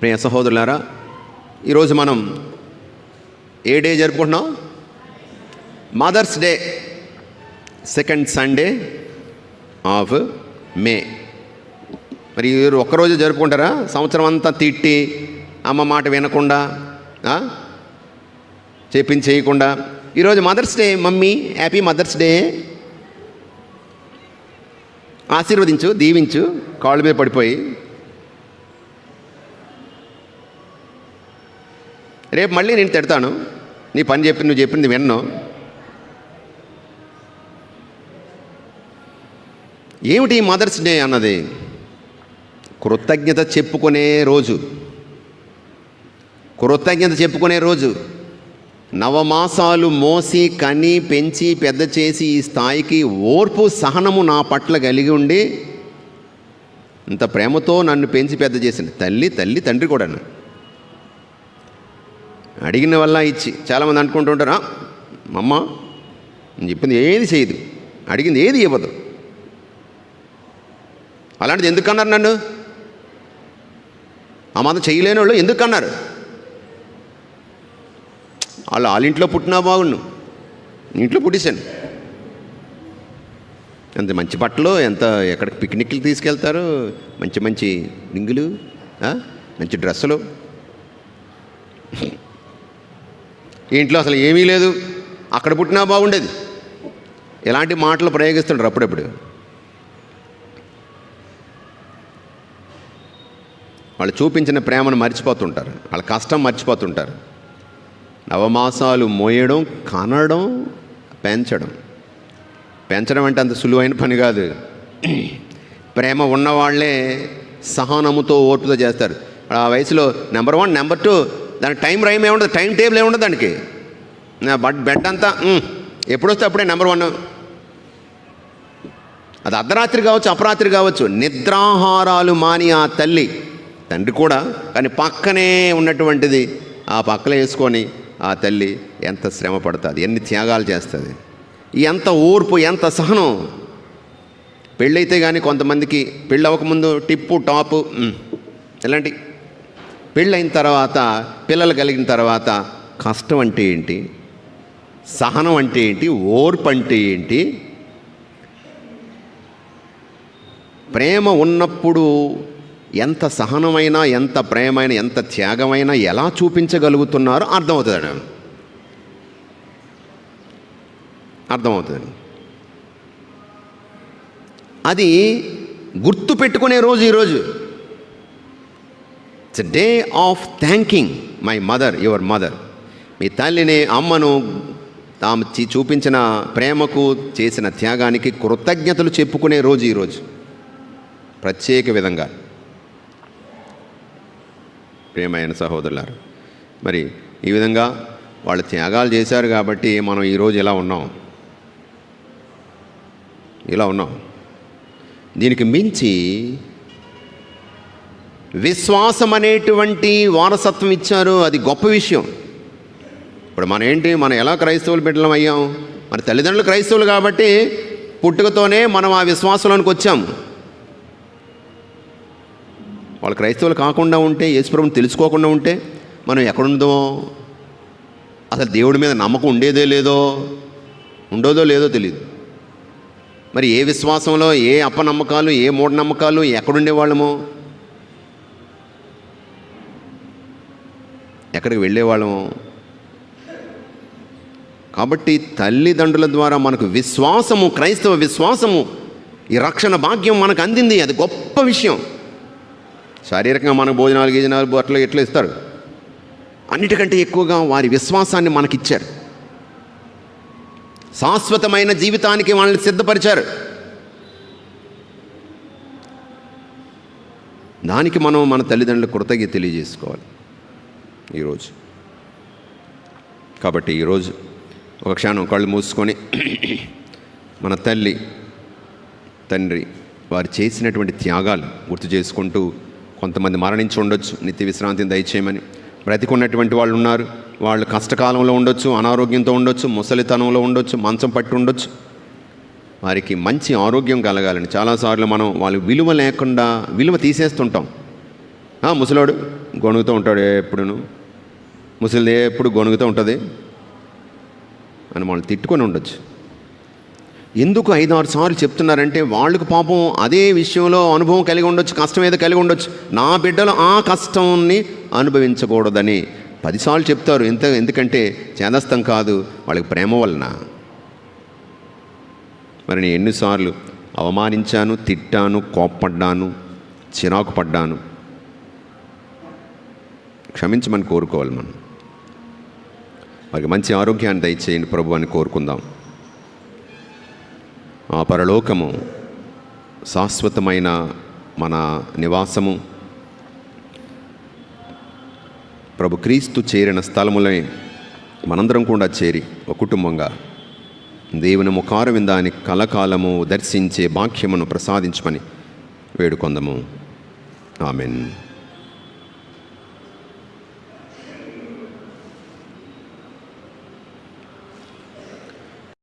ప్రియ సహోదరులారా ఈరోజు మనం ఏ డే జరుపుకుంటున్నాం? Mother's day second Sunday of May. మరి మీరు ఒక్కరోజు జరుపుకుంటారా? సంవత్సరం అంతా తిట్టి అమ్మ మాట వినకుండా ఆ? చేయకుండా. ఈరోజు mother's day mummy happy mother's day. ఆశీర్వదించు దీవించు కాళ్ళ మీద పడిపోయి రేపు మళ్ళీ నేను తిడతాను. నీ పని చెప్పి నువ్వు చెప్పింది విన్ను. ఏమిటి ఈ మదర్స్ డే అన్నది? కృతజ్ఞత చెప్పుకునే రోజు. కృతజ్ఞత చెప్పుకునే రోజు. నవమాసాలు మోసి కని పెంచి పెద్ద చేసి ఈ స్థాయికి ఓర్పు సహనము నా పట్ల కలిగి ఉండి ఇంత ప్రేమతో నన్ను పెంచి పెద్ద చేసిన తల్లి తల్లి తండ్రి కూడా అడిగిన వల్ల ఇచ్చి చాలామంది అనుకుంటుంటారా అమ్మ నేను చెప్పింది ఏది చేయదు అడిగింది ఏది ఇవ్వదు. అలాంటిది ఎందుకు అన్నారు నన్ను? ఆ మాత్రం చేయలేని వాళ్ళు ఎందుకు అన్నారు వాళ్ళు వాళ్ళ ఇంట్లో పుట్టినా బాగుండు ఇంట్లో పుట్టేశాను. ఎంత మంచి బట్టలు ఎంత ఎక్కడికి పిక్నిక్లు తీసుకెళ్తారు మంచి మంచి రింగులు మంచి డ్రెస్సులు. ఇంట్లో అసలు ఏమీ లేదు. అక్కడ పుట్టినా బాగుండేది. ఇలాంటి మాటలు ప్రయోగిస్తుంటారు అప్పుడప్పుడు? వాళ్ళు చూపించిన ప్రేమను మర్చిపోతుంటారు. వాళ్ళ కష్టం మర్చిపోతుంటారు. నవమాసాలు మోయడం కనడం పెంచడం. పెంచడం అంటే అంత సులువైన పని కాదు. ప్రేమ ఉన్నవాళ్ళే సహనముతో ఓర్పుతో చేస్తారు. ఆ వయసులో నెంబర్ వన్ నెంబర్ టూ దానికి టైం రైమ్ ఏముండదు టైం టేబుల్ ఏముండదు దానికి. నా బెడ్ అంతా ఎప్పుడొస్తే అప్పుడే నెంబర్ వన్. అది అర్ధరాత్రి కావచ్చు అపరాత్రి కావచ్చు నిద్రాహారాలు మాని ఆ తల్లి తండ్రి కూడా కానీ పక్కనే ఉన్నటువంటిది ఆ పక్కన వేసుకొని ఆ తల్లి ఎంత శ్రమ పడుతుంది ఎన్ని త్యాగాలు చేస్తుంది. ఎంత ఓర్పు ఎంత సహనం. పెళ్ళైతే కానీ కొంతమందికి పెళ్ళి అవ్వకముందు టిప్పు టాపు ఇలాంటి పెళ్ళైన తర్వాత పిల్లలు కలిగిన తర్వాత కష్టం అంటే ఏంటి? సహనం అంటే ఏంటి? ఓర్పు అంటే ఏంటి? ప్రేమ ఉన్నప్పుడు ఎంత సహనమైనా ఎంత ప్రేమైన ఎంత త్యాగమైనా ఎలా చూపించగలుగుతున్నారో అర్థమవుతుంది అర్థమవుతుంది అది గుర్తు పెట్టుకునే రోజు ఈరోజు. It's day of thanking my mother your mother మీ తల్లిని అమ్మను తాము చూపించిన ప్రేమకు చేసిన త్యాగానికి కృతజ్ఞతలు చెప్పుకునే రోజు ఈరోజు ప్రత్యేక విధంగా. ప్రేమైన సహోదరులారు మరి ఈ విధంగా వాళ్ళు త్యాగాలు చేశారు కాబట్టి మనం ఈరోజు ఇలా ఉన్నాం. ఇలా ఉన్నాం. దీనికి మించి విశ్వాసం అనేటువంటి వారసత్వం ఇచ్చారు. అది గొప్ప విషయం. ఇప్పుడు మనం ఏంటి? మనం ఎలా క్రైస్తవులు బిడ్డలం అయ్యాం? మన తల్లిదండ్రులు క్రైస్తవులు కాబట్టి పుట్టుకతోనే మనం ఆ విశ్వాసంలోనికి వచ్చాం. వాళ్ళు క్రైస్తవులు కాకుండా ఉంటే యేసుప్రభుని తెలుసుకోకుండా ఉంటే మనం ఎక్కడుందో? అసలు దేవుడి మీద నమ్మకం ఉండేదే లేదో? ఉండోదో లేదో తెలియదు మరి ఏ విశ్వాసంలో ఏ అపనమ్మకాలు ఏ మూఢనమ్మకాలు ఎక్కడుండేవాళ్ళమో? ఎక్కడికి వెళ్ళేవాళ్ళము కాబట్టి తల్లిదండ్రుల ద్వారా మనకు విశ్వాసము క్రైస్తవ విశ్వాసము ఈ రక్షణ భాగ్యం మనకు అందింది. అది గొప్ప విషయం. శారీరకంగా మనకు భోజనాలు గీజనాలు బట్టలు ఎట్లా ఇస్తారు? అన్నిటికంటే ఎక్కువగా వారి విశ్వాసాన్ని మనకిచ్చారు. శాశ్వతమైన జీవితానికి వాళ్ళని సిద్ధపరిచారు. దానికి మనం మన తల్లిదండ్రులకు కృతజ్ఞత తెలియజేసుకోవాలి. ఈరోజు. కాబట్టి ఈరోజు ఒక క్షణం కళ్ళు మూసుకొని మన తల్లి తండ్రి వారు చేసినటువంటి త్యాగాలు గుర్తు చేసుకుంటూ కొంతమంది మరణించి ఉండొచ్చు నిత్య విశ్రాంతిని దయచేయమని. బ్రతికున్నటువంటి వాళ్ళు ఉన్నారు వాళ్ళు కష్టకాలంలో ఉండొచ్చు అనారోగ్యంతో ఉండొచ్చు ముసలితనంలో ఉండొచ్చు మంచం పట్టి ఉండొచ్చు. వారికి మంచి ఆరోగ్యం కలగాలని చాలాసార్లు మనం వాళ్ళు విలువ లేకుండా విలువ తీసేస్తుంటాం. "ఆ, ముసలోడు గొణుగుతూ ఉంటాడు ఎప్పుడును? ముసలిది ఎప్పుడు గొణుగుతూ ఉంటుంది? అని వాళ్ళు తిట్టుకొని ఉండొచ్చు. ఎందుకు ఐదారు సార్లు చెప్తున్నారంటే వాళ్ళకు పాపం అదే విషయంలో అనుభవం కలిగి ఉండొచ్చు కష్టం ఏదో కలిగి ఉండొచ్చు. నా బిడ్డలు ఆ కష్టాన్ని అనుభవించకూడదని పదిసార్లు చెప్తారు. ఎంత ఎందుకంటే చేదస్తం కాదు వాళ్ళకి ప్రేమ వలన. మరి నేను ఎన్నిసార్లు అవమానించాను తిట్టాను కోప్పడ్డాను చిరాకు పడ్డాను. క్షమించమని కోరుకోవాలి మనం. వారికి మంచి ఆరోగ్యాన్ని దయచేయండి ప్రభు అని కోరుకుందాం. ఆ పరలోకము శాశ్వతమైన మన నివాసము. ప్రభు క్రీస్తు చేరిన స్థలములే మనందరం కూడా చేరి ఒక కుటుంబంగా దేవుని ముఖారమిందాని కలకాలము దర్శించే భాగ్యమును ప్రసాదించమని వేడుకొందము. ఆమెన్.